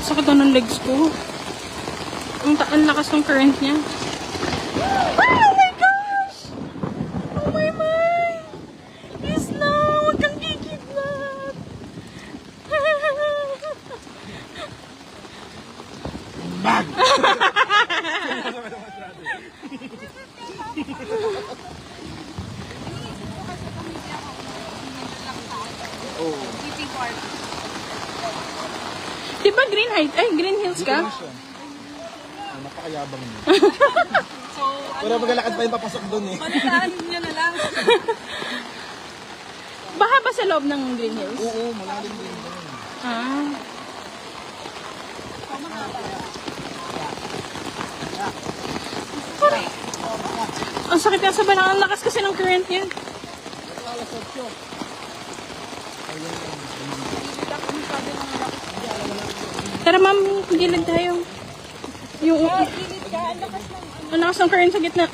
to ng legs ko. Ang, ang lakas ng current niya. Oh my gosh! Oh my my! Isla! Huwag kang kikidnap! Bag! Oo. Di ba green height? Ay, green hills ka? Ah, napakayabang niya. Pero maglalakad pa yung papasok doon eh. Saan nyo na lang? Baha ba sa loob ng green hills? Oo, malalim din doon. Ah. Ang sakit nga sa balakang. Ang lakas kasi ng current niya. Tara ma'am, gilid tayo. Yung... Ang lakas ng current sa gitna.